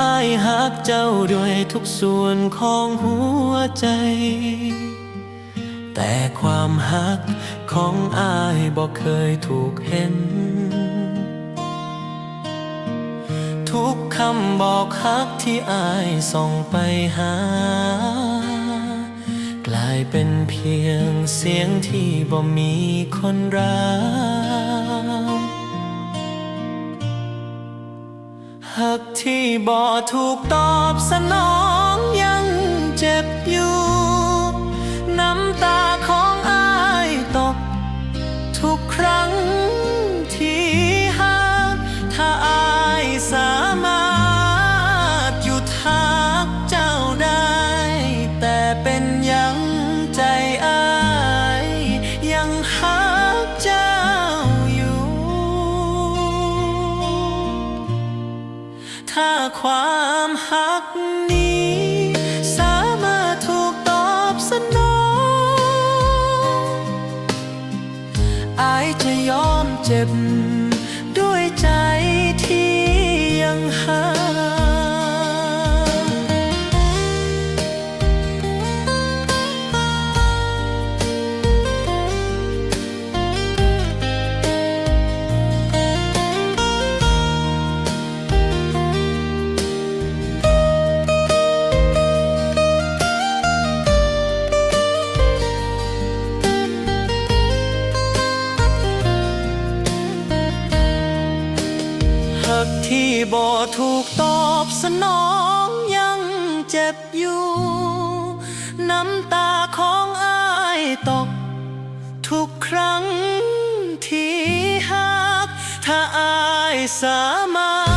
อายหักเจ้าด้วยทุกส่วนของหัวใจ แต่ความหักของอายบอกเคยถูกเห็น ทุกคำบอกฮักที่อายส่งไปหา กลายเป็นเพียงเสียงที่บ่มีคนรัก หักที่บ่ถูกตอบสนองยังเจ็บอยู่ ถ้าความหักนี้ สามารถถูกตอบสนองอายจะยอมเจ็บ ด้วยใจที่ยังหา บ่ถูกตอบสนองยังเจ็บอยู่ น้ำตาของอายตก ทุกครั้งที่หักถ้าอายสามาร